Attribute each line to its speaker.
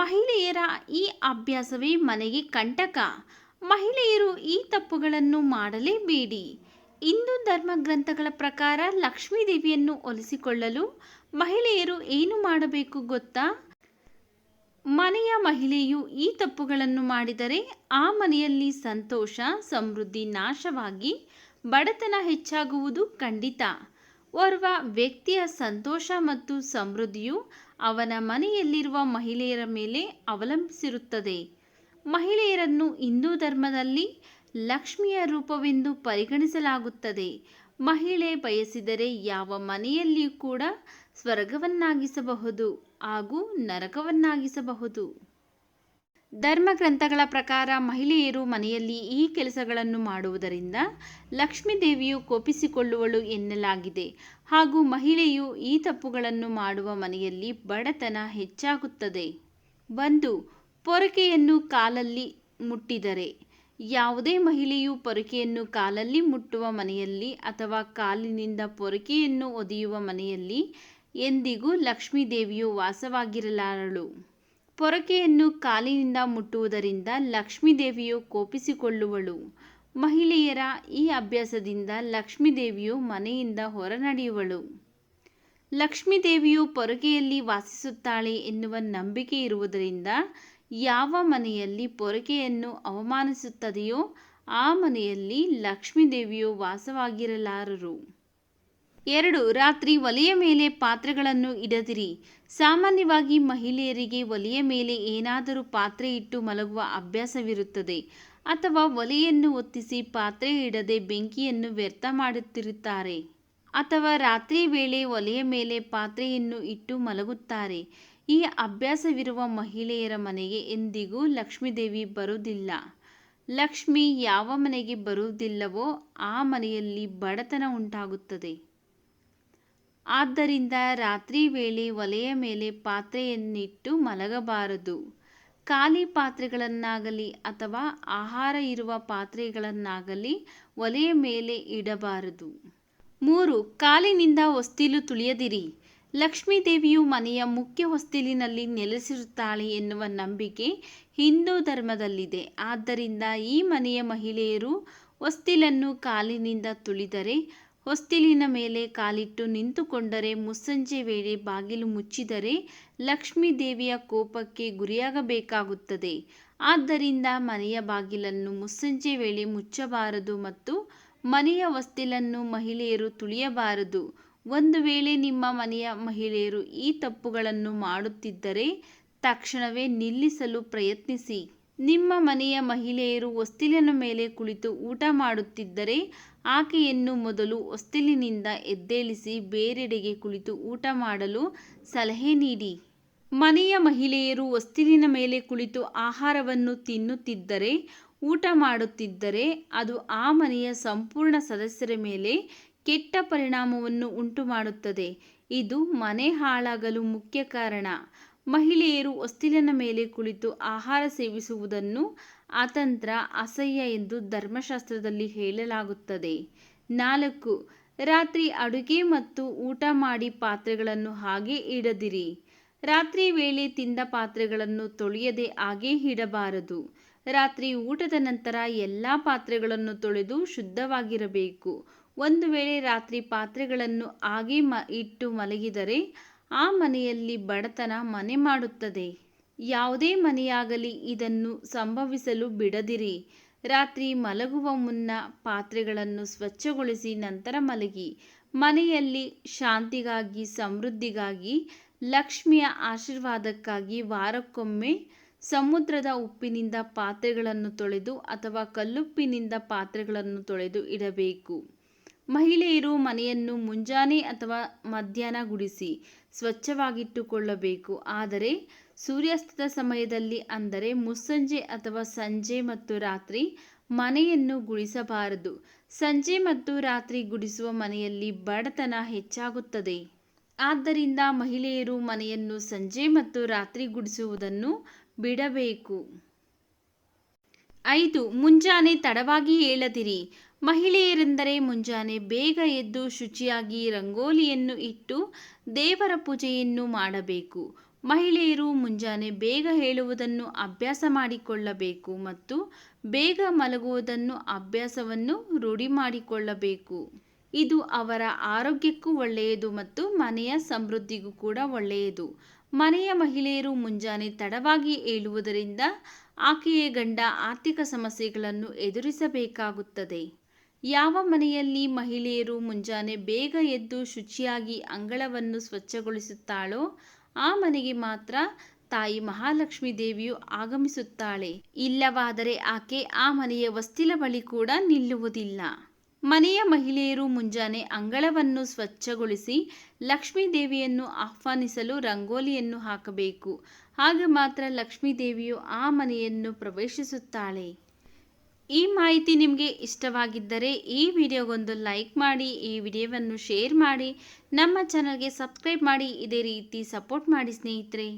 Speaker 1: ಮಹಿಳೆಯರ ಈ ಅಭ್ಯಾಸವೇ ಮನೆಗೆ ಕಂಟಕ. ಮಹಿಳೆಯರು ಈ ತಪ್ಪುಗಳನ್ನು ಮಾಡಲೇಬೇಡಿ. ಹಿಂದೂ ಧರ್ಮಗ್ರಂಥಗಳ ಪ್ರಕಾರ ಲಕ್ಷ್ಮೀ ದೇವಿಯನ್ನು ಒಲಿಸಿಕೊಳ್ಳಲು ಮಹಿಳೆಯರು ಏನು ಮಾಡಬೇಕು ಗೊತ್ತಾ? ಮನೆಯ ಮಹಿಳೆಯು ಈ ತಪ್ಪುಗಳನ್ನು ಮಾಡಿದರೆ ಆ ಮನೆಯಲ್ಲಿ ಸಂತೋಷ, ಸಮೃದ್ಧಿ, ನಾಶವಾಗಿ ಬಡತನ ಹೆಚ್ಚಾಗುವುದು ಖಂಡಿತ. ಓರ್ವ ವ್ಯಕ್ತಿಯ ಸಂತೋಷ ಮತ್ತು ಸಮೃದ್ಧಿಯು ಅವನ ಮನೆಯಲ್ಲಿರುವ ಮಹಿಳೆಯರ ಮೇಲೆ ಅವಲಂಬಿಸಿರುತ್ತದೆ. ಮಹಿಳೆಯರನ್ನು ಹಿಂದೂ ಧರ್ಮದಲ್ಲಿ ಲಕ್ಷ್ಮಿಯ ರೂಪವೆಂದು ಪರಿಗಣಿಸಲಾಗುತ್ತದೆ. ಮಹಿಳೆ ಬಯಸಿದರೆ ಯಾವ ಮನೆಯಲ್ಲಿಯೂ ಕೂಡ ಸ್ವರ್ಗವನ್ನಾಗಿಸಬಹುದು ಹಾಗೂ ನರಕವನ್ನಾಗಿಸಬಹುದು. ಧರ್ಮಗ್ರಂಥಗಳ ಪ್ರಕಾರ ಮಹಿಳೆಯರು ಮನೆಯಲ್ಲಿ ಈ ಕೆಲಸಗಳನ್ನು ಮಾಡುವುದರಿಂದ ಲಕ್ಷ್ಮೀದೇವಿಯು ಕೋಪಿಸಿಕೊಳ್ಳುವಳು ಎನ್ನಲಾಗಿದೆ. ಹಾಗೂ ಮಹಿಳೆಯು ಈ ತಪ್ಪುಗಳನ್ನು ಮಾಡುವ ಮನೆಯಲ್ಲಿ ಬಡತನ ಹೆಚ್ಚಾಗುತ್ತದೆ. ಒಂದು ಪೊರಕೆಯನ್ನು ಕಾಲಲ್ಲಿ ಮುಟ್ಟಿದರೆ, ಯಾವುದೇ ಮಹಿಳೆಯು ಪೊರಕೆಯನ್ನು ಕಾಲಲ್ಲಿ ಮುಟ್ಟುವ ಮನೆಯಲ್ಲಿ ಅಥವಾ ಕಾಲಿನಿಂದ ಪೊರಕೆಯನ್ನು ಒದೆಯುವ ಮನೆಯಲ್ಲಿ ಎಂದಿಗೂ ಲಕ್ಷ್ಮೀದೇವಿಯು ವಾಸವಾಗಿರಲಾರಳು. ಪೊರಕೆಯನ್ನು ಕಾಲಿನಿಂದ ಮುಟ್ಟುವುದರಿಂದ ಲಕ್ಷ್ಮೀದೇವಿಯು ಕೋಪಿಸಿಕೊಳ್ಳುವಳು. ಮಹಿಳೆಯರ ಈ ಅಭ್ಯಾಸದಿಂದ ಲಕ್ಷ್ಮೀದೇವಿಯು ಮನೆಯಿಂದ ಹೊರನಡೆಯುವಳು. ಲಕ್ಷ್ಮೀದೇವಿಯು ಪೊರಕೆಯಲ್ಲಿ ವಾಸಿಸುತ್ತಾಳೆ ಎನ್ನುವ ನಂಬಿಕೆ ಇರುವುದರಿಂದ ಯಾವ ಮನೆಯಲ್ಲಿ ಪೊರಕೆಯನ್ನು ಅವಮಾನಿಸುತ್ತದೆಯೋ ಆ ಮನೆಯಲ್ಲಿ ಲಕ್ಷ್ಮೀದೇವಿಯು ವಾಸವಾಗಿರಲಾರರು. ಎರಡು, ರಾತ್ರಿ ಒಲೆಯ ಮೇಲೆ ಪಾತ್ರೆಗಳನ್ನು ಇಡದಿರಿ. ಸಾಮಾನ್ಯವಾಗಿ ಮಹಿಳೆಯರಿಗೆ ಒಲೆಯ ಮೇಲೆ ಏನಾದರೂ ಪಾತ್ರೆ ಇಟ್ಟು ಮಲಗುವ ಅಭ್ಯಾಸವಿರುತ್ತದೆ. ಅಥವಾ ಒಲೆಯನ್ನು ಒತ್ತಿಸಿ ಪಾತ್ರೆ ಇಡದೆ ಬೆಂಕಿಯನ್ನು ವ್ಯರ್ಥ ಮಾಡುತ್ತಿರುತ್ತಾರೆ. ಅಥವಾ ರಾತ್ರಿ ವೇಳೆ ಒಲೆಯ ಮೇಲೆ ಪಾತ್ರೆಯನ್ನು ಇಟ್ಟು ಮಲಗುತ್ತಾರೆ. ಈ ಅಭ್ಯಾಸವಿರುವ ಮಹಿಳೆಯರ ಮನೆಗೆ ಎಂದಿಗೂ ಲಕ್ಷ್ಮೀದೇವಿ ಬರುವುದಿಲ್ಲ. ಲಕ್ಷ್ಮಿ ಯಾವ ಮನೆಗೆ ಬರುವುದಿಲ್ಲವೋ ಆ ಮನೆಯಲ್ಲಿ ಬಡತನ ಉಂಟಾಗುತ್ತದೆ. ಆದ್ದರಿಂದ ರಾತ್ರಿ ವೇಳೆ ಒಲೆಯ ಮೇಲೆ ಪಾತ್ರೆಯನ್ನಿಟ್ಟು ಮಲಗಬಾರದು. ಖಾಲಿ ಪಾತ್ರೆಗಳನ್ನಾಗಲಿ ಅಥವಾ ಆಹಾರ ಇರುವ ಪಾತ್ರೆಗಳನ್ನಾಗಲಿ ಒಲೆಯ ಮೇಲೆ ಇಡಬಾರದು. ಮೂರು, ಕಾಲಿನಿಂದ ಹೊಸ್ತಿಲು ತುಳಿಯದಿರಿ. ಲಕ್ಷ್ಮೀ ದೇವಿಯು ಮನೆಯ ಮುಖ್ಯ ಹೊಸ್ತಿಲಿನಲ್ಲಿ ನೆಲೆಸಿರುತ್ತಾಳೆ ಎನ್ನುವ ನಂಬಿಕೆ ಹಿಂದೂ ಧರ್ಮದಲ್ಲಿದೆ. ಆದ್ದರಿಂದ ಈ ಮನೆಯ ಮಹಿಳೆಯರು ಹೊಸ್ತಿಲನ್ನು ಕಾಲಿನಿಂದ ತುಳಿದರೆ ಹೊಸ್ತಿಲಿನ ಮೇಲೆ ಕಾಲಿಟ್ಟು ನಿಂತುಕೊಂಡರೆ ಮುಸ್ಸಂಜೆ ವೇಳೆ ಬಾಗಿಲು ಮುಚ್ಚಿದರೆ ಲಕ್ಷ್ಮೀ ದೇವಿಯ ಕೋಪಕ್ಕೆ ಗುರಿಯಾಗಬೇಕಾಗುತ್ತದೆ. ಆದ್ದರಿಂದ ಮನೆಯ ಬಾಗಿಲನ್ನು ಮುಸ್ಸಂಜೆ ವೇಳೆ ಮುಚ್ಚಬಾರದು ಮತ್ತು ಮನೆಯ ಹೊಸ್ತಿಲನ್ನು ಮಹಿಳೆಯರು ತುಳಿಯಬಾರದು. ಒಂದು ವೇಳೆ ನಿಮ್ಮ ಮನೆಯ ಮಹಿಳೆಯರು ಈ ತಪ್ಪುಗಳನ್ನು ಮಾಡುತ್ತಿದ್ದರೆ ತಕ್ಷಣವೇ ನಿಲ್ಲಿಸಲು ಪ್ರಯತ್ನಿಸಿ. ನಿಮ್ಮ ಮನೆಯ ಮಹಿಳೆಯರು ಹೊಸ್ತಿಲಿನ ಮೇಲೆ ಕುಳಿತು ಊಟ ಮಾಡುತ್ತಿದ್ದರೆ ಆಕೆಯನ್ನು ಮೊದಲು ಹೊಸ್ತಿಲಿನಿಂದ ಎದ್ದೇಳಿಸಿ ಬೇರೆಡೆಗೆ ಕುಳಿತು ಊಟ ಮಾಡಲು ಸಲಹೆ ನೀಡಿ. ಮನೆಯ ಮಹಿಳೆಯರು ಹೊಸ್ತಿಲಿನ ಮೇಲೆ ಕುಳಿತು ಆಹಾರವನ್ನು ತಿನ್ನುತ್ತಿದ್ದರೆ, ಊಟ ಮಾಡುತ್ತಿದ್ದರೆ ಅದು ಆ ಮನೆಯ ಸಂಪೂರ್ಣ ಸದಸ್ಯರ ಮೇಲೆ ಕೆಟ್ಟ ಪರಿಣಾಮವನ್ನು ಉಂಟುಮಾಡುತ್ತದೆ. ಇದು ಮನೆ ಹಾಳಾಗಲು ಮುಖ್ಯ ಕಾರಣ. ಮಹಿಳೆಯರು ಹೊಸ್ತಿಲಿನ ಮೇಲೆ ಕುಳಿತು ಆಹಾರ ಸೇವಿಸುವುದನ್ನು ಅತಂತ್ರ, ಅಸಹ್ಯ ಎಂದು ಧರ್ಮಶಾಸ್ತ್ರದಲ್ಲಿ ಹೇಳಲಾಗುತ್ತದೆ. ನಾಲ್ಕು, ರಾತ್ರಿ ಅಡುಗೆ ಮತ್ತು ಊಟ ಮಾಡಿ ಪಾತ್ರೆಗಳನ್ನು ಹಾಗೆ ಇಡದಿರಿ. ರಾತ್ರಿ ವೇಳೆ ತಿಂದ ಪಾತ್ರೆಗಳನ್ನು ತೊಳೆಯದೆ ಹಾಗೆ ಇಡಬಾರದು. ರಾತ್ರಿ ಊಟದ ನಂತರ ಎಲ್ಲ ಪಾತ್ರೆಗಳನ್ನು ತೊಳೆದು ಶುದ್ಧವಾಗಿರಬೇಕು. ಒಂದು ವೇಳೆ ರಾತ್ರಿ ಪಾತ್ರೆಗಳನ್ನು ಹಾಗೆ ಮ, ಇಟ್ಟು ಮಲಗಿದರೆ ಆ ಮನೆಯಲ್ಲಿ ಬಡತನ ಮನೆ ಮಾಡುತ್ತದೆ. ಯಾವುದೇ ಮನೆಯಾಗಲಿ ಇದನ್ನು ಸಂಭವಿಸಲು ಬಿಡದಿರಿ. ರಾತ್ರಿ ಮಲಗುವ ಮುನ್ನ ಪಾತ್ರೆಗಳನ್ನು ಸ್ವಚ್ಛಗೊಳಿಸಿ ನಂತರ ಮಲಗಿ. ಮನೆಯಲ್ಲಿ ಶಾಂತಿಗಾಗಿ, ಸಮೃದ್ಧಿಗಾಗಿ, ಲಕ್ಷ್ಮಿಯ ಆಶೀರ್ವಾದಕ್ಕಾಗಿ ವಾರಕ್ಕೊಮ್ಮೆ ಸಮುದ್ರದ ಉಪ್ಪಿನಿಂದ ಪಾತ್ರೆಗಳನ್ನು ತೊಳೆದು ಅಥವಾ ಕಲ್ಲುಪ್ಪಿನಿಂದ ಪಾತ್ರೆಗಳನ್ನು ತೊಳೆದು ಇಡಬೇಕು. ಮಹಿಳೆಯರು ಮನೆಯನ್ನು ಮುಂಜಾನೆ ಅಥವಾ ಮಧ್ಯಾಹ್ನ ಗುಡಿಸಿ ಸ್ವಚ್ಛವಾಗಿಟ್ಟುಕೊಳ್ಳಬೇಕು. ಆದರೆ ಸೂರ್ಯಾಸ್ತದ ಸಮಯದಲ್ಲಿ ಅಂದರೆ ಮುಸ್ಸಂಜೆ ಅಥವಾ ಸಂಜೆ ಮತ್ತು ರಾತ್ರಿ ಮನೆಯನ್ನು ಗುಡಿಸಬಾರದು. ಸಂಜೆ ಮತ್ತು ರಾತ್ರಿ ಗುಡಿಸುವ ಮನೆಯಲ್ಲಿ ಬಡತನ ಹೆಚ್ಚಾಗುತ್ತದೆ. ಆದ್ದರಿಂದ ಮಹಿಳೆಯರು ಮನೆಯನ್ನು ಸಂಜೆ ಮತ್ತು ರಾತ್ರಿ ಗುಡಿಸುವುದನ್ನು ಬಿಡಬೇಕು. ಐದು, ಮುಂಜಾನೆ ತಡವಾಗಿ ಏಳದಿರಿ. ಮಹಿಳೆಯರೆಂದರೆ ಮುಂಜಾನೆ ಬೇಗ ಎದ್ದು ಶುಚಿಯಾಗಿ ರಂಗೋಲಿಯನ್ನು ಇಟ್ಟು ದೇವರ ಪೂಜೆಯನ್ನು ಮಾಡಬೇಕು. ಮಹಿಳೆಯರು ಮುಂಜಾನೆ ಬೇಗ ಹೇಳುವುದನ್ನು ಅಭ್ಯಾಸ ಮಾಡಿಕೊಳ್ಳಬೇಕು ಮತ್ತು ಬೇಗ ಮಲಗುವುದನ್ನು ಅಭ್ಯಾಸವನ್ನು ರೂಢಿ ಮಾಡಿಕೊಳ್ಳಬೇಕು. ಇದು ಅವರ ಆರೋಗ್ಯಕ್ಕೂ ಒಳ್ಳೆಯದು ಮತ್ತು ಮನೆಯ ಸಮೃದ್ಧಿಗೂ ಕೂಡ ಒಳ್ಳೆಯದು. ಮನೆಯ ಮಹಿಳೆಯರು ಮುಂಜಾನೆ ತಡವಾಗಿ ಏಳುವುದರಿಂದ ಆಕೆಯ ಗಂಡ ಆರ್ಥಿಕ ಸಮಸ್ಯೆಗಳನ್ನು ಎದುರಿಸಬೇಕಾಗುತ್ತದೆ. ಯಾವ ಮನೆಯಲ್ಲಿ ಮಹಿಳೆಯರು ಮುಂಜಾನೆ ಬೇಗ ಎದ್ದು ಶುಚಿಯಾಗಿ ಅಂಗಳವನ್ನು ಸ್ವಚ್ಛಗೊಳಿಸುತ್ತಾಳೋ ಆ ಮನೆಗೆ ಮಾತ್ರ ತಾಯಿ ಮಹಾಲಕ್ಷ್ಮೀ ದೇವಿಯು ಆಗಮಿಸುತ್ತಾಳೆ. ಇಲ್ಲವಾದರೆ ಆಕೆ ಆ ಮನೆಯ ವಸ್ತಿಲ ಬಳಿ ಕೂಡ ನಿಲ್ಲುವುದಿಲ್ಲ. ಮನೆಯ ಮಹಿಳೆಯರು ಮುಂಜಾನೆ ಅಂಗಳವನ್ನು ಸ್ವಚ್ಛಗೊಳಿಸಿ ಲಕ್ಷ್ಮೀ ದೇವಿಯನ್ನು ಆಹ್ವಾನಿಸಲು ರಂಗೋಲಿಯನ್ನು ಹಾಕಬೇಕು. ಆಗ ಮಾತ್ರ ಲಕ್ಷ್ಮೀ ದೇವಿಯು ಆ ಮನೆಯನ್ನು ಪ್ರವೇಶಿಸುತ್ತಾಳೆ. ಈ ಮಾಹಿತಿ ನಿಮಗೆ ಇಷ್ಟವಾಗಿದ್ದರೆ ಈ ವಿಡಿಯೋಗೊಂದು ಲೈಕ್ ಮಾಡಿ, ಈ ವಿಡಿಯೋವನ್ನು ಶೇರ್ ಮಾಡಿ, ನಮ್ಮ ಚಾನಲ್ಗೆ ಸಬ್ಸ್ಕ್ರೈಬ್ ಮಾಡಿ, ಇದೇ ರೀತಿ ಸಪೋರ್ಟ್ ಮಾಡಿ ಸ್ನೇಹಿತರೆ.